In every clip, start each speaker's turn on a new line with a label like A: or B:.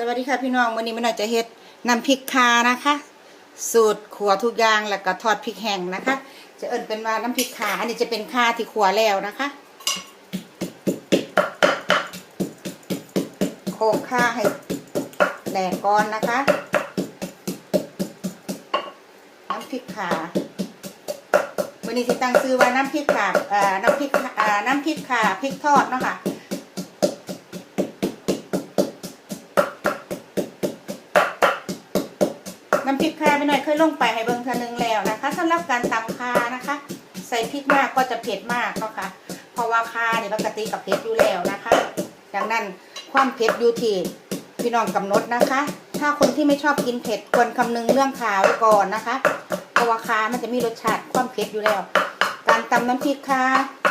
A: สวัสดีค่ะพี่น้องวันนี้มันน่าจะเฮ็ดน้ำพริกคานะคะ สูตรขัวทุกอย่างแล้วก็ทอดพริกแห้งนะคะ จะเอิ้นเป็นว่าน้ำพริกคาอันนี้จะเป็นคาที่ขัวแล้วนะคะโขกคาให้แหลกก่อนนะคะ น้ำพริกขาวันนี้ที่ตั้งซื้อว่าน้ำพริกขาเอ่อน้ำพริกเอ่อน้ำพริกขาพริกทอดเนาะค่ะ น้ำพริกคาไปหน่อยเคยลงไปให้เบิ่งเทอนึงแล้วนะคะสำหรับการตำคานะคะ ใส่พริกมากก็จะเผ็ดมากเนาะค่ะเพราะว่าคาเนี่ยปกติกับเผ็ดอยู่แล้วนะคะ ดังนั้นความเผ็ดอยู่ที่พี่น้องกำหนดนะคะ ถ้าคนที่ไม่ชอบกินเผ็ดควรคำนึงเรื่องคาไว้ก่อนนะคะเพราะว่าคามันจะมีรสชาติความเผ็ดอยู่แล้ว การตำน้ำพริกคา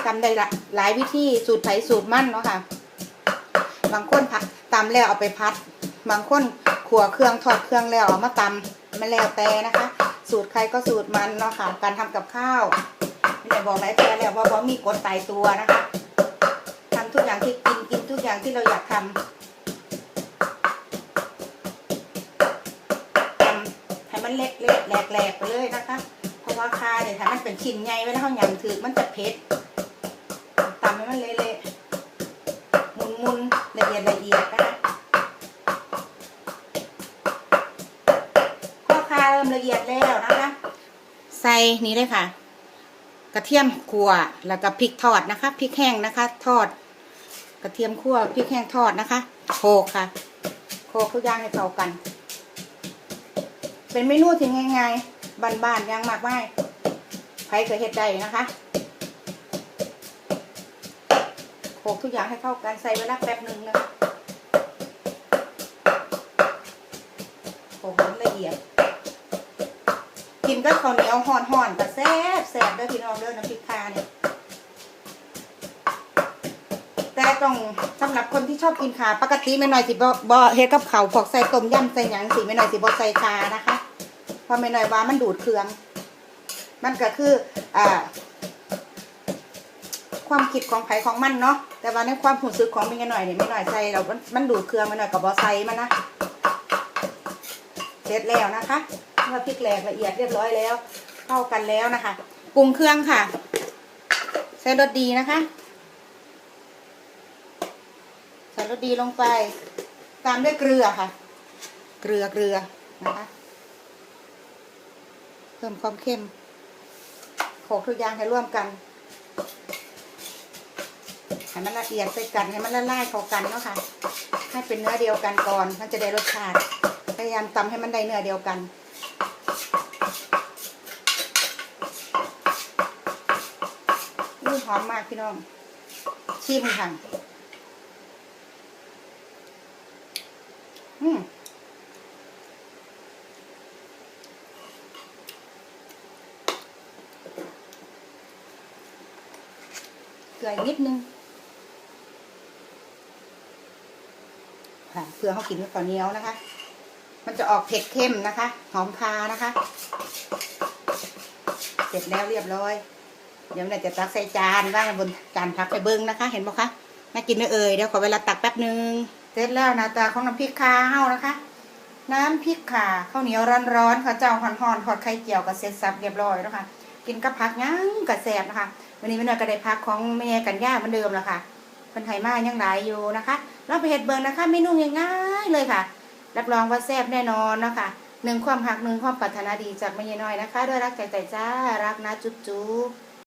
A: ตำได้หลายวิธีสูตรไผ่สูตรมั่นเนาะค่ะบางคนผัดตำแล้วเอาไปพัด บางคนขัวเครื่องทอดเครื่องแล้วเอามาตำ มันแล้วแต่นะคะ สูตรใครก็สูตรมันเนาะค่ะ การทำกับข้าวไม่ได้บอกหลายแต่แล้วว่าบ่มีกฎตายตัวนะคะทำทุกอย่างที่กินกินทุกอย่างที่เราอยากทำทำให้มันเล็กเล็กแหลกแหลกไปเลยนะคะ เพราะว่าคาเนี่ยถ้ามันเป็นชิ้นใหญ่เวลาเขาหยำถือมันจะเผ็ดตำให้มันเละๆหมุนๆละเอียดละเอียดนะคะ ข้อคาเริ่มละเอียดแล้วนะคะ ใส่นี้เลยค่ะ กระเทียมขั่วแล้วก็พริกทอดนะคะพริกแห้งนะคะ ทอด กระเทียมขั่วพริกแห้งทอดนะคะโขลกค่ะโขลกทุกอย่างให้เข้ากัน เป็นเมนูที่ง่ายๆบ้านๆยังมากไมายใครเคยเฮ็ดได้นะคะโขลกทุกอย่างให้เข้ากันใส่เวลาแป๊บหนึ่งนะคะโขลกมันละเอียด นก็ข้าวเหนียวห่อนห่อนๆแต่แซ่บแซ่บเด้อพี่น้องเด้อน้ำพริกคาเนี่ยแต่ต้องสำหรับคนที่ชอบกินขาปกติไม่น้อยสิบ่บ่เฮ็ดกับเขาวพวกใส่ต้มยำใส่หยังสิไม่น้อยสิบ่ใส่คานะคะเพราะไม่น้อยว่ามันดูดเครื่อง มันก็คืออ่าความคิดของไผของมันเนาะแต่ว่าในความรู้สึกของม่น้อยเนี่ยไม่น้อยใส่เรามันดูดเครื่องม่น้อยกับบ่ใส่มันนะเสร็จแล้วนะคะ เมื่อพริกแหลกละเอียดเรียบร้อยแล้ว เข้ากันแล้วนะคะปรุงเครื่องค่ะ ใส่รสดีนะคะใส่รสดีลงไป ตามด้วยเกลือค่ะ เกลือเกลือนะคะเพิ่มความเข้มโขลกทุกอย่างให้ร่วมกันให้มันละเอียดไปกันให้มันละลายเข้ากันเนาะค่ะให้เป็นเนื้อเดียวกันก่อน มันจะได้รสชาติพยายามตำให้มันได้เนื้อเดียวกัน อุ้หอมมากพี่น้อง ชิมค่ะอืมเกลืออีกนิดนึงค่ะเพื่อเขากินกับข้าวเหนียวนะคะ มันจะออกเผ็ดเข้มนะคะ หอมคานะคะ เสร็จแล้วเรียบร้อย เดี๋ยวเราจะตักใส่จานว่างบนจานพักไปเบิ้งนะคะ เห็นไหมคะน่ากินไหมเอ่ยเดี๋ยวขอเวลาตักแป๊บหนึ่งเสร็จแล้วนะตาของน้ำพริกคาเฮานะคะ น้ำพริกขาข้าวเหนียวร้อนๆข้าวเจ้าห่อนๆทอดไข่เจียวกับเสร็จสับเรียบร้อยแล้วค่ะ กินกับผักย่างกับแซ่บนะคะ วันนี้แม่น้อยก็ได้พักของแม่กันย่าเหมือนเดิมแล้วค่ะเพิ่นไห้มายังหลายอยู่นะคะเราไปเห็ดเบิงนะคะเมนูง่ายๆเลยค่ะ รับรองว่าแซ่บแน่นอนนะคะหนึ่งความหักหนึ่งความปรารถนาดีจากไม่ยายน้อยนะคะ ด้วยรักใจใจจ้ารักนะจุ๊บจุ๊บ